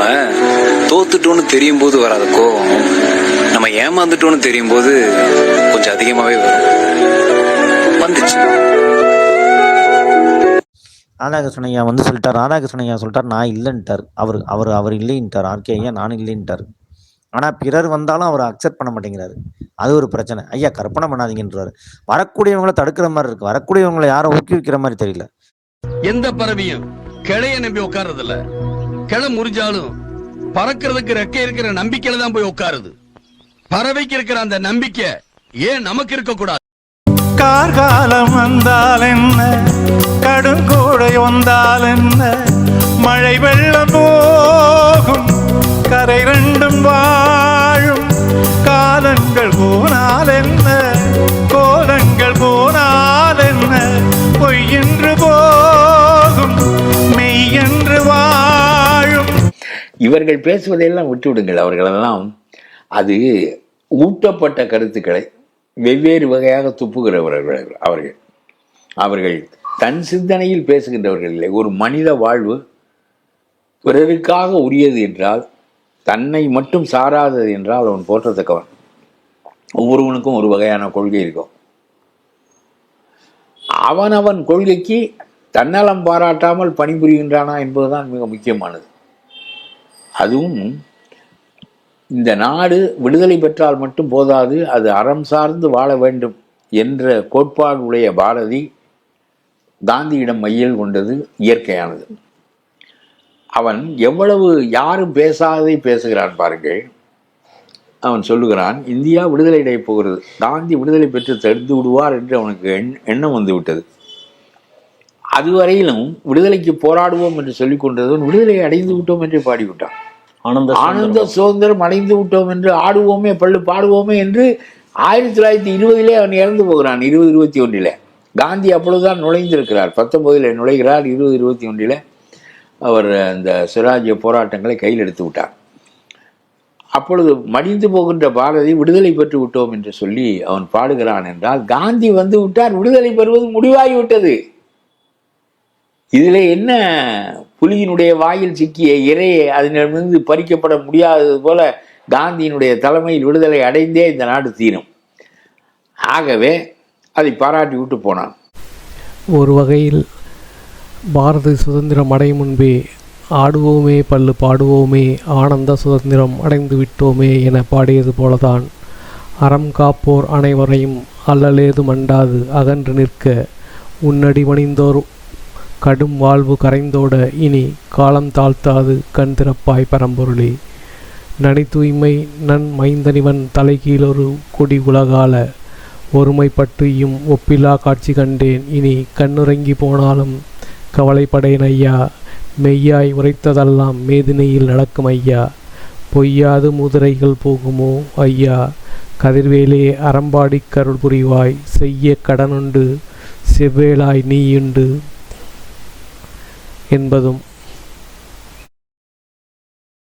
நம்ம தோத்துட்டோம்னு தெரியும் போது வராத கோவம் நம்ம ஏமாந்துட்டோம்னு தெரியும் போது கொஞ்சம் அதிகமாவே வரும். வந்துச்சு. ராதாகிருஷ்ணன் ஐயா வந்து சொல்லிட்டார். ராதாகிருஷ்ணன் ஐயா சொல்லிட்டார் நான் இல்லைன்ட்டார். அவர் அவர் அவர் இல்லைன்ட்டார். ஆர்கே ஐயா நான் இல்லைன்ட்டார். ஆனால் பிறர் வந்தாலும் அவர் அக்செப்ட் பண்ண மாட்டேங்கிறாரு. அது ஒரு பிரச்சனை. ஐயா கற்பனை பண்ணாதீங்கன்றாரு. வரக்கூடியவங்களை தடுக்கிற மாதிரி இருக்கு. வரக்கூடியவங்களை யாரும் ஊக்குவிக்கிற மாதிரி தெரியல. எந்த பறவையும் கிளைய நம்பி உட்கார்றது இல்ல கிளை முறிஞ்சாலும் பறக்கிறதுக்கு ரெக்கை இருக்கிற நம்பிக்கையில தான் போய் உட்காருது. பறவைக்கு இருக்கிற அந்த நம்பிக்கை ஏன் நமக்கு இருக்க கூடாது? கார்காலம் வந்தால் என்ன? கடுங்கோடை வந்தால் என்ன? மழை வெள்ளம் போகும். இவர்கள் பேசுவதையெல்லாம் விட்டுவிடுங்கள் அவர்களெல்லாம். அது ஊட்டப்பட்ட கருத்துக்களை வெவ்வேறு வகையாக துப்புகிறவர்கள் அவர்கள். அவர்கள் தன் சிந்தனையில் பேசுகின்றவர்கள் இல்லை. ஒரு மனித வாழ்வு பிறருக்காக உரியது என்றால் தன்னை மட்டும் சாராதது என்றால் அவன் போற்றத்தக்கவன். ஒவ்வொருவனுக்கும் ஒரு வகையான கொள்கை இருக்கும். அவனவன் கொள்கைக்கு தன்னலம் பாராட்டாமல் பணிபுரிகின்றானா என்பதுதான் மிக முக்கியமானது. அதுவும் இந்த நாடு விடுதலை பெற்றால் மட்டும் போதாது அது அறம் சார்ந்து வாழ வேண்டும் என்ற கோட்பாடு உடைய பாரதி காந்தியிடம் மையில் கொண்டது இயற்கையானது. அவன் எவ்வளவு யாரும் பேசாததை பேசுகிறான் பாருங்கள். அவன் சொல்லுகிறான் இந்தியா விடுதலை அடைய போகிறது. காந்தி விடுதலை பெற்று தடுத்து விடுவார் என்று அவனுக்கு எண் எண்ணம் வந்துவிட்டது அதுவரையிலும் விடுதலைக்கு போராடுவோம் என்று சொல்லிக்கொண்டதும் விடுதலை அடைந்து விட்டோம் என்று பாடிவிட்டான். ஆனந்த ஆனந்த சுதந்திரம். அடைந்து விட்டோம் என்று ஆடுவோமே பள்ளு பாடுவோமே என்று ஆயிரத்தி தொள்ளாயிரத்தி இருபதிலே அவன் இறந்து போகிறான் இருபது இருபத்தி ஒன்றில். காந்தி அப்பொழுதுதான் நுழைந்திருக்கிறார். பத்தொன்பதில் நுழைகிறார் இருபது இருபத்தி ஒன்றில். அவர் அந்த சுராஜ்ய போராட்டங்களை கையில் எடுத்து விட்டார். அப்பொழுது மடிந்து போகின்ற பாரதி விடுதலை பெற்று விட்டோம் என்று சொல்லி அவன் பாடுகிறான் என்றால் காந்தி வந்து விட்டார் விடுதலை பெறுவது முடிவாகிவிட்டது. இதில் என்ன புலியினுடைய வாயில் சிக்கிய இரையை அதனிடமிருந்து பறிக்கப்பட முடியாதது போல காந்தியினுடைய தலைமையில் விடுதலை அடைந்தே இந்த நாடு தீரும். ஆகவே அதை பாராட்டி விட்டு போனான். ஒரு வகையில் பாரத சுதந்திரம் அடையும் முன்பே ஆடுவோமே பல்லு பாடுவோமே ஆனந்த சுதந்திரம் அடைந்து விட்டோமே என பாடியது போலதான் அறம் காப்போர் அனைவரையும் அல்லலேது மண்டாது அகன்று நிற்க உன்னடி மணிந்தோர் கடும் வாழ்வு கரைந்தோட இனி காலம் தாழ்த்தாது கண் திறப்பாய் பரம்பொருளே. நனி தூய்மை நன் மைந்தனிவன் தலைகீழொரு கொடி உலகால. ஒருமை பற்றியும் ஒப்பில்லா காட்சி கண்டேன். இனி கண்ணுறங்கி போனாலும் கவலைப்படேன் ஐயா. மெய்யாய் உரைத்ததெல்லாம் மேதினையில் நடக்கும் ஐயா. பொய்யாது முதிரைகள் போகுமோ ஐயா. கதிர்வேலே அறம்பாடிக் கருள் புரிவாய். செய்ய கடனுண்டு செவ்வேளாய் நீயுண்டு என்பதும்